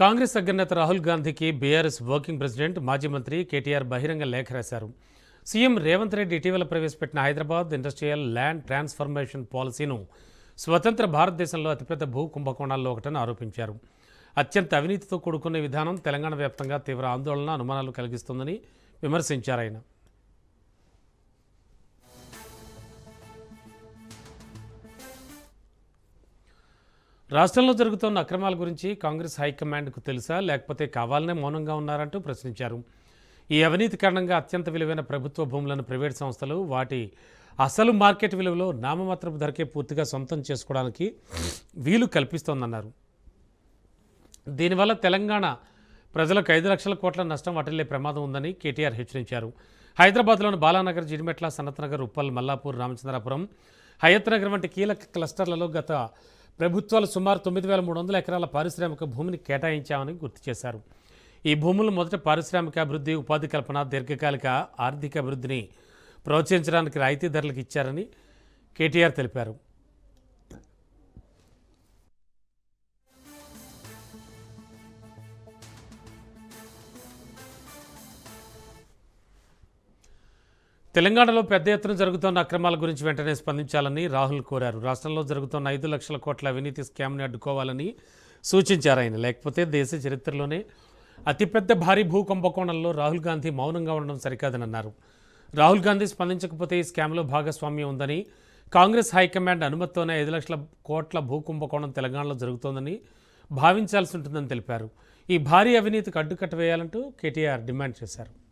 కాంగ్రెస్ అగ్రనేత రాహుల్ గాంధీకి BRS working president మాజీ మంత్రి కేటీఆర్ బహిరంగ లేఖ రాశారు. సీఎం రేవంత్ రెడ్డి ఇటీవల ప్రవేశపెట్టిన హైదరాబాద్ ఇండస్ట్రియల్ ల్యాండ్ ట్రాన్స్ఫర్మేషన్ పాలసీను స్వతంత్ర భారతదేశంలో అతిపెద్ద భూ కుంభకోణాల్లో ఒకటని ఆరోపించారు. అత్యంత అవినీతితో కూడుకున్న విధానం తెలంగాణ వ్యాప్తంగా తీవ్ర ఆందోళన అనుమానాలు కలిగిస్తుందని విమర్శించారు ఆయన. రాష్ట్రంలో జరుగుతున్న అక్రమాల గురించి కాంగ్రెస్ హైకమాండ్కు తెలుసా? లేకపోతే కావాలనే మౌనంగా ఉన్నారంటూ ప్రశ్నించారు. ఈ అవినీతి కారణంగా అత్యంత విలువైన ప్రభుత్వ భూములను ప్రైవేట్ సంస్థలు వాటి అసలు మార్కెట్ విలువలో నామమాత్రపు ధరకే పూర్తిగా సొంతం చేసుకోవడానికి వీలు కల్పిస్తోందన్నారు. దీనివల్ల తెలంగాణ ప్రజలకు ఐదు లక్షల కోట్ల నష్టం వాటిల్లే ప్రమాదం ఉందని కేటీఆర్ హెచ్చరించారు. హైదరాబాద్లోని బాలానగర్ జిడిమెట్ల సనత్నగర్ ఉప్పల్ మల్లాపూర్ రామచంద్రాపురం హయత్నగర్ వంటి కీలక క్లస్టర్లలో గత ప్రభుత్వాలు సుమారు తొమ్మిది వేల మూడు వందల ఎకరాల పారిశ్రామిక భూమిని కేటాయించామని గుర్తు చేశారు. ఈ భూములు మొదట పారిశ్రామిక అభివృద్ధి ఉపాధి కల్పన దీర్ఘకాలిక ఆర్థిక అభివృద్ధిని ప్రోత్సహించడానికి రాయితీ ధరలకు ఇచ్చారని కేటీఆర్ తెలిపారు. తెలంగాణలో పెద్ద ఎత్తున జరుగుతున్న అక్రమాల గురించి వెంటనే స్పందించాలని రాహుల్ కోరారు. రాష్ట్రంలో జరుగుతున్న ఐదు లక్షల కోట్ల అవినీతి స్కామ్ని అడ్డుకోవాలని సూచించారు ఆయన. లేకపోతే దేశ చరిత్రలోనే అతిపెద్ద భారీ భూ కుంభకోణంలో రాహుల్ గాంధీ మౌనంగా ఉండడం సరికాదని అన్నారు రాహుల్ గాంధీ స్పందించకపోతే ఈ స్కామ్లో భాగస్వామ్యం ఉందని కాంగ్రెస్ హైకమాండ్ అనుమతితోనే ఐదు లక్షల కోట్ల భూ కుంభకోణం తెలంగాణలో జరుగుతోందని భావించాల్సి ఉంటుందని తెలిపారు. ఈ భారీ అవినీతికి అడ్డుకట్ట వేయాలంటూ కేటీఆర్ డిమాండ్ చేశారు.